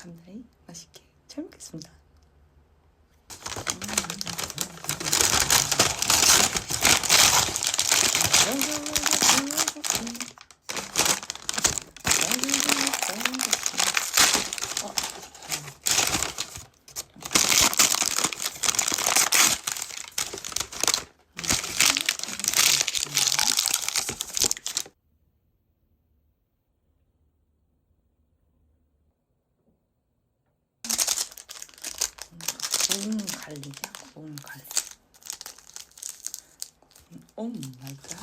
간단히 맛있게 잘 먹겠습니다. 구운 갈릭이야, 구운 갈릭. 오 마이 갓.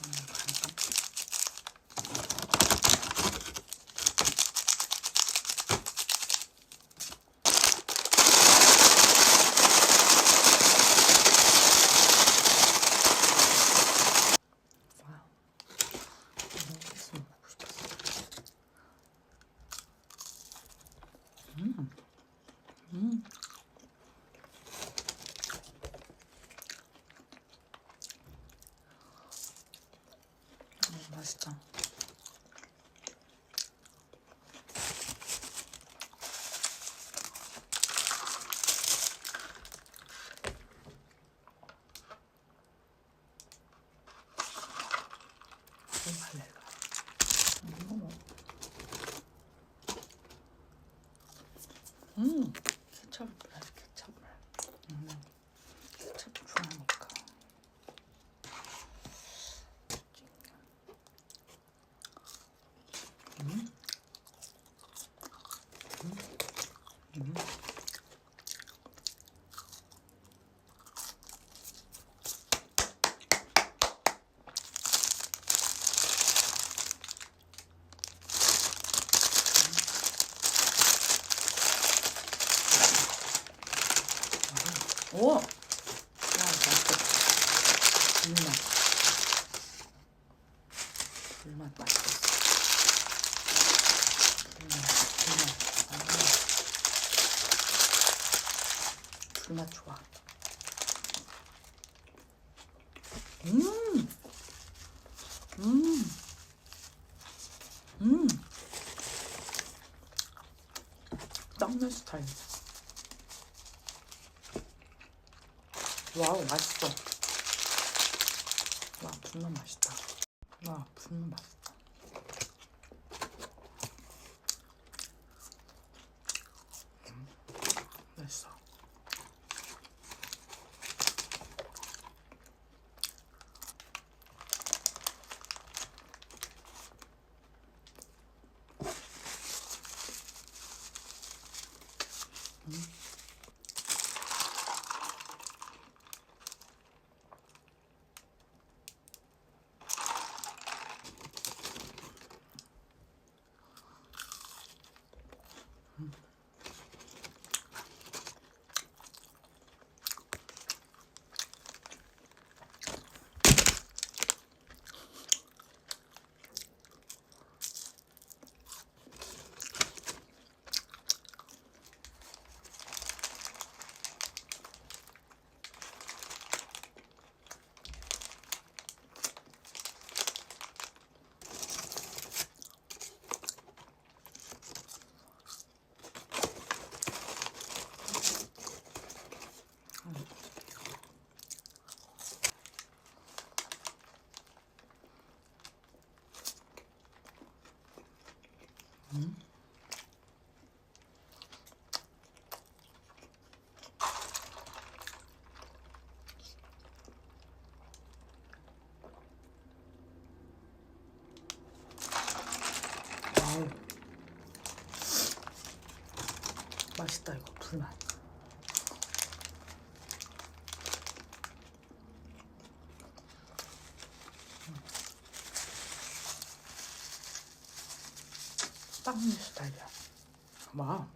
구운 갈릭. 와우. 너무 맛있어 먹고 싶었어. 음. 음. 음, 맛있다. 뭐 할래, 이거? 음. 음, 케첩을 뿌려야지, 케첩을. 음, 케첩 좋아하니까. 음. 음. 음. 오! 야, 맛있다. 불맛. 불맛 맛있었어. 불맛, 불맛. 아. 불맛 좋아. 음! 음! 음! 딱내 스타일. 와우 맛있어. 와 분명 맛있다. 와 분명 맛있다. 와우. 맛있다 이거 불맛. 딱내 스타일이야. 와.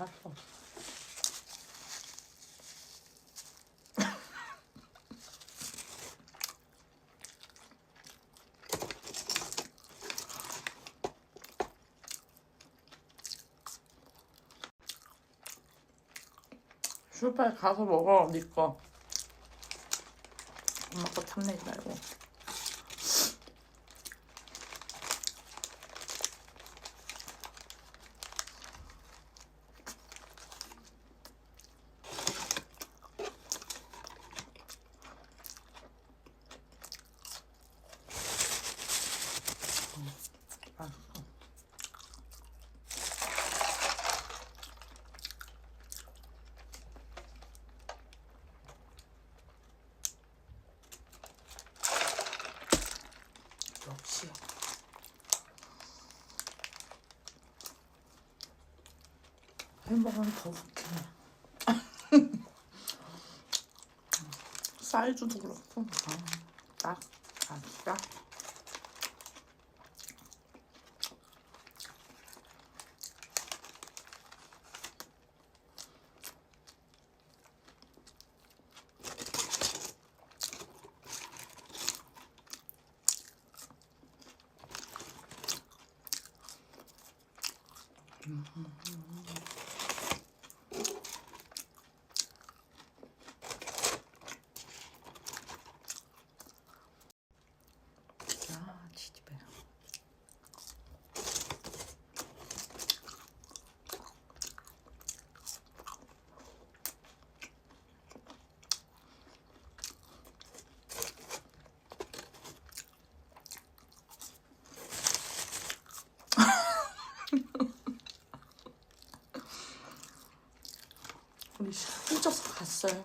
살수 없어. 슈퍼에 가서 먹어, 네 거. 엄마 거 탐내지 말고. 맛있어. 역시 햄버거는 더 좋긴 해. 사이즈도 그렇고 아, 딱, 아주 딱. 아, 지지배. 우리 삐져서 갔어요.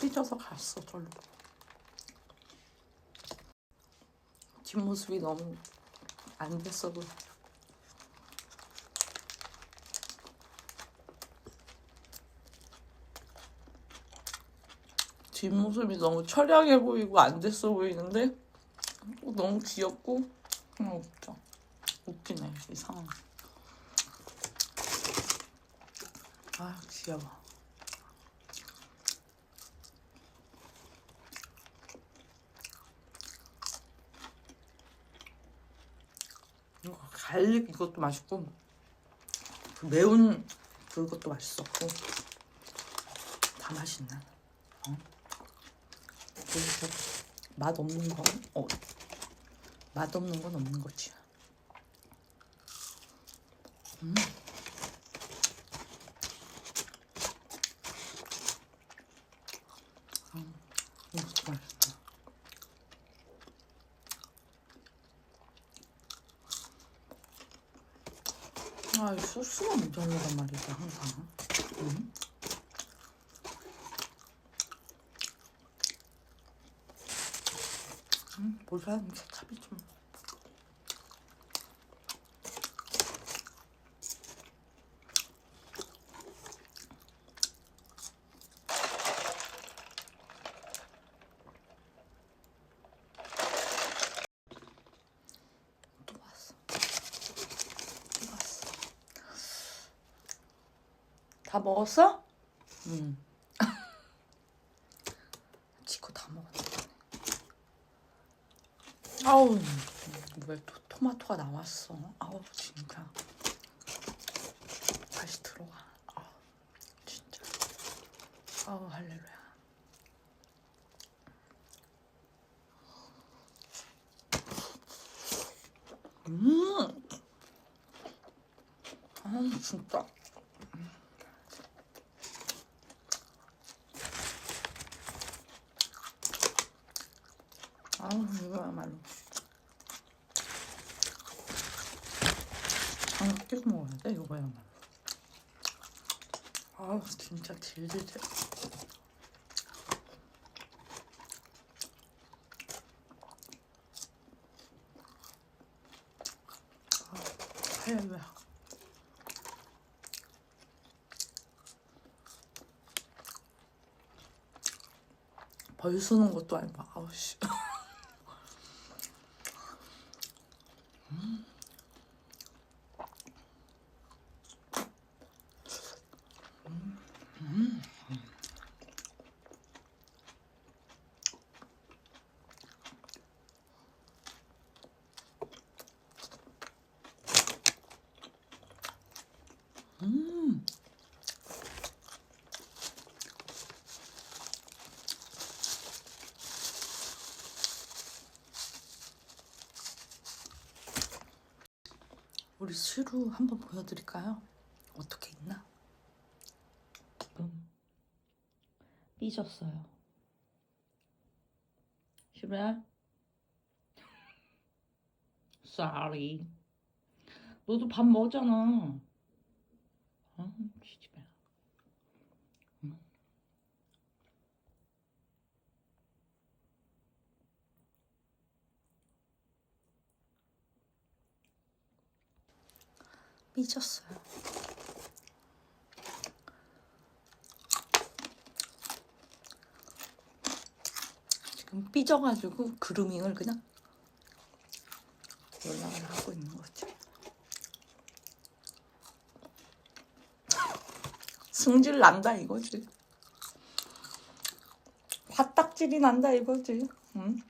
삐져서 갔어, 절로. 뒷모습이 너무 안 됐어 보여. 뒷모습이 너무 처량해 보이고 안 됐어 보이는데 또 너무 귀엽고 그냥 웃겨. 웃기네 이 상황. 아 귀여워. 이거 갈릭 이것도 맛있고 그 매운 그것도 맛있었고 다 맛있네. 어? 맛 없는 건 어, 맛 없는 건 없는 거지. 음. 음, 이것도 맛있다. 아, 이 소스가 모자라단 말이다, 항상. 응? 음, 모자란 케찹이 좀. 또 왔어. 또 왔어. 다 먹었어? 응. 지코 다 먹었네. 아우, 왜 또 토마토가 나왔어? 아우, 진짜. 다시 들어가. 아우, 진짜. 아우, 할렐루야. 음! 아, 진짜. 아우 이거야말로 장갑 끼고 먹어야 돼 이거야말로 아우 진짜 질질질 아, 할렐루야 벌 쓰는 것도 아니고 아우 씨 Mm-hmm. 우리 시루 한번 보여드릴까요? 어떻게 있나? 음. 삐졌어요. 시루야? Sorry. 너도 밥 먹잖아. 아, 지집애. 응? 삐졌어요. 지금 삐져가지고 그루밍을 그냥 연락을 하고 있는 거지. 승질 난다 이거지. 화딱질이 난다 이거지. 응?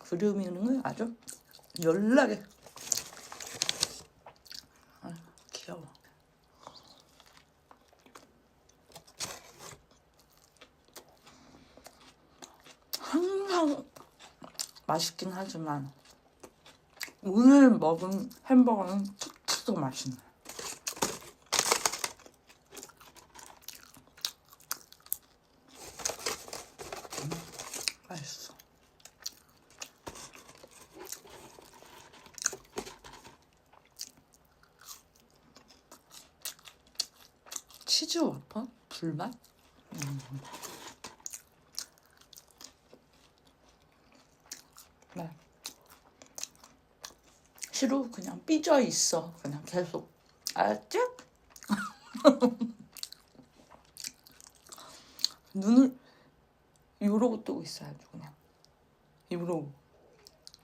그루밍을 아주 연락에. 아, 귀여워. 항상 맛있긴 하지만 오늘 먹은 햄버거는 더 맛있네. 음. 치즈 와퍼? 불맛? 음. 네. 시루 그냥 삐져 있어. 그냥 계속. 알았지? 눈을 이러고 뜨고 있어야지 그냥. 이러고.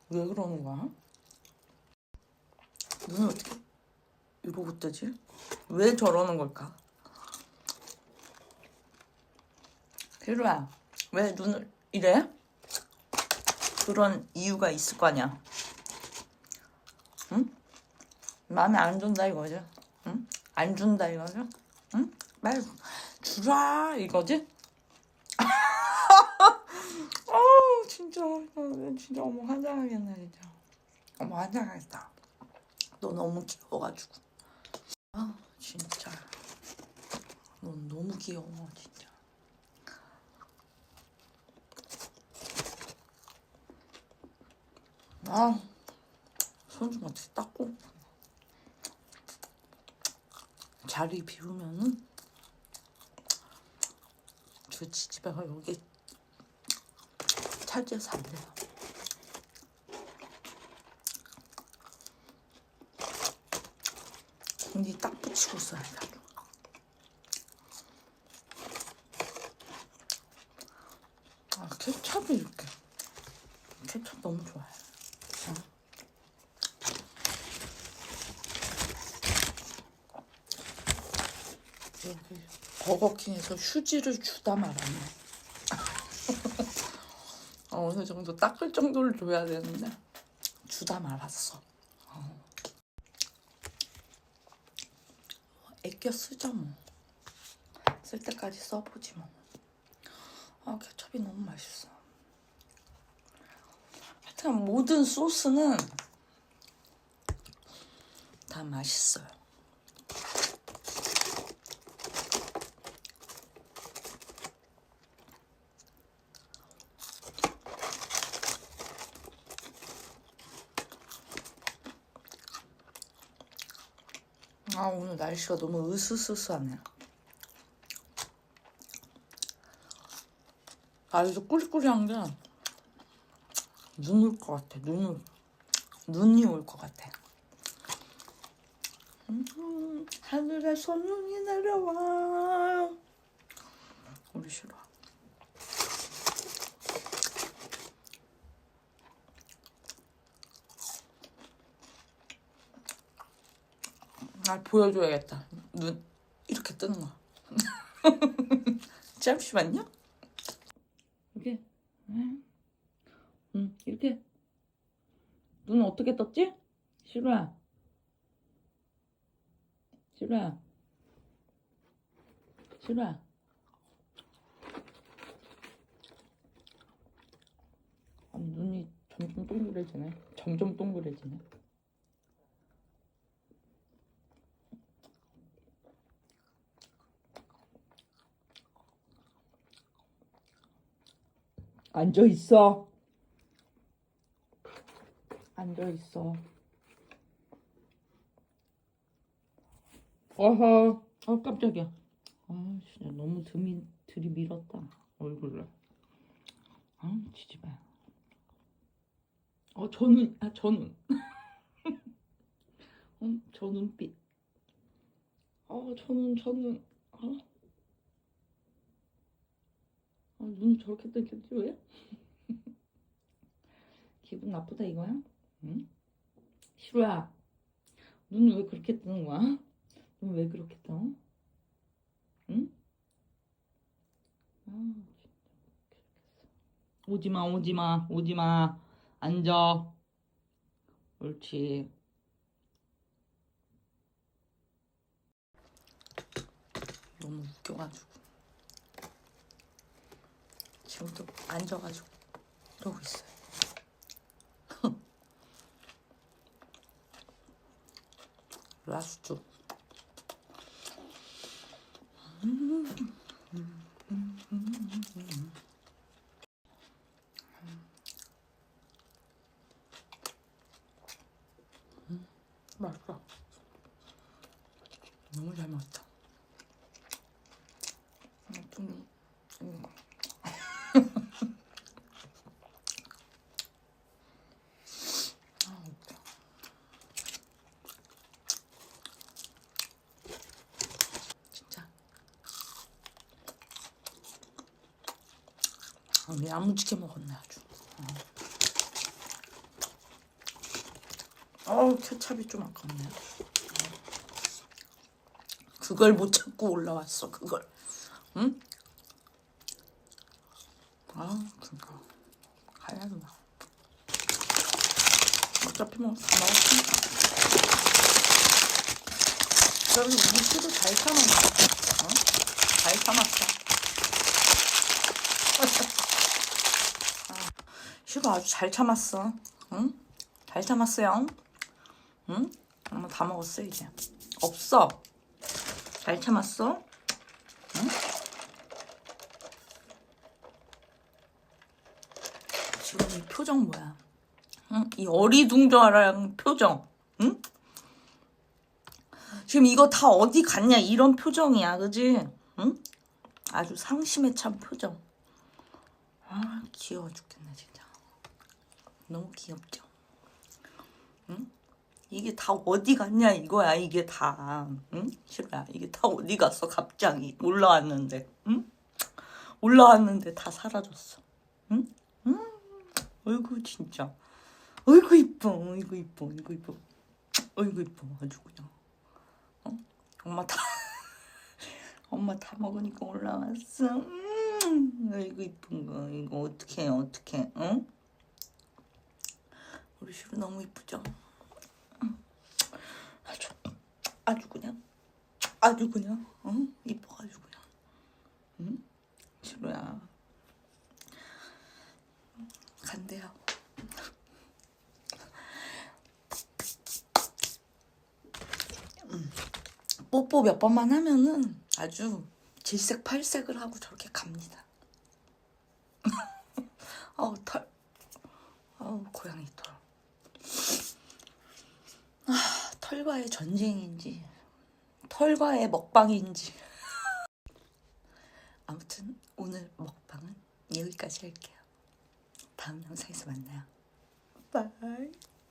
왜 그러는 거야? 눈을 어떻게 이러고 뜨지? 왜 저러는 걸까? 시루야, 왜 눈을 이래? 그런 이유가 있을 거 아니야. 응? 마음에 안 든다 이거지? 응? 안 준다 이거지? 응? 말 주라 이거지? 아 진짜 나 진짜 어머 환장하겠네 진짜. 어머 환장하겠다. 너 너무 귀여워가지고. 아 진짜. 넌 너무 귀여워 진짜. 아, 손 좀 어떻게 닦고. 자리 비우면은 저 지지배가 여기 차지해서 안 돼요. 공기 딱 붙이고 있어야 돼. 아, 케찹이 이렇게. 케찹 너무 좋아해. 여기 버거킹에서 휴지를 주다 말았네. 어, 어느 정도 닦을 정도를 줘야 되는데 주다 말았어. 어. 애껴 쓰자 뭐. 쓸 때까지 써보지 뭐. 아 케첩이 너무 맛있어. 하여튼 모든 소스는 다 맛있어요. 아 오늘 날씨가 너무 으스스스하네. 아 이제 꾸리꾸리한 게 눈 올 것 같아. 눈을 눈이 올 것 같아. 음, 하늘에서 눈이 내려와. 우리 싫어. 아 보여줘야겠다. 눈 이렇게 뜨는 거. 잠시만요. 이렇게, 응, 응, 이렇게. 눈 어떻게 떴지? 시루야. 시루야. 아니 눈이 점점 동그래지네. 점점 동그래지네. 앉아 있어. 앉아 있어. 어허. 어 깜짝이야. 아 진짜 너무 들이 들이밀었다 얼굴을. 아 지지마. 어 저는 아 저는. 어, 저 눈빛. 어 저는 저는. 어. 아, 눈 저렇게 뜨겠지 왜? 기분 나쁘다 이거야? 응? 시루야 눈 왜 그렇게 뜨는 거야? 눈 왜 그렇게 떠? 응? 아 진짜 오지마 오지마 오지마 앉아 옳지 너무 웃겨가지고 지금도 앉아가지고 이러고 있어요. 라스트. 맛있어. 너무 잘 먹었다. 음, 좀, 음. 아, 웃겨. 진짜. 아, 야무지게 먹었네 아주. 어. 어우 케찹이 좀 아깝네. 그걸 못 찾고 올라왔어 그걸. 응? 아 그니까 가야지 마. 어차피 뭐 다 먹었으니까. 그래도 우리 씨도 잘 참았네. 어? 잘 참았어. 아, 씨도 아주 잘 참았어. 응? 잘 참았어요. 응? 엄마 다 먹었어 이제. 없어. 잘 참았어. 응? 지금 이 표정 뭐야? 응? 이 어리둥절한 표정. 응? 지금 이거 다 어디 갔냐 이런 표정이야, 그지? 응? 아주 상심에 찬 표정. 아 귀여워 죽겠네 진짜. 너무 귀엽죠? 응? 이게 다 어디 갔냐 이거야 이게 다. 응? 싫어야 이게 다 어디 갔어 갑자기 올라왔는데. 응? 올라왔는데 다 사라졌어. 응? 응? 어이구 진짜. 어이구 이뻐, 어이구 이뻐, 어이구 이뻐, 어이구 이뻐 아주 그냥. 어? 엄마 다 엄마 다 먹으니까 올라왔어. 음, 어이구 이쁜 거 이거 어떻게 어떻게 응? 우리 시루 너무 이쁘죠? 응. 아주 아주 그냥 아주 그냥 응? 이뻐가지고 그냥 응? 시루야 간대요. 뽀뽀 몇 번만 하면은 아주 질색 팔색을 하고 저렇게 갑니다. 아우 털, 아우 고양이 털. 아 털과의 전쟁인지 털과의 먹방인지. 아무튼 오늘 먹방은 여기까지 할게요. 다음 영상에서 만나요. 바이.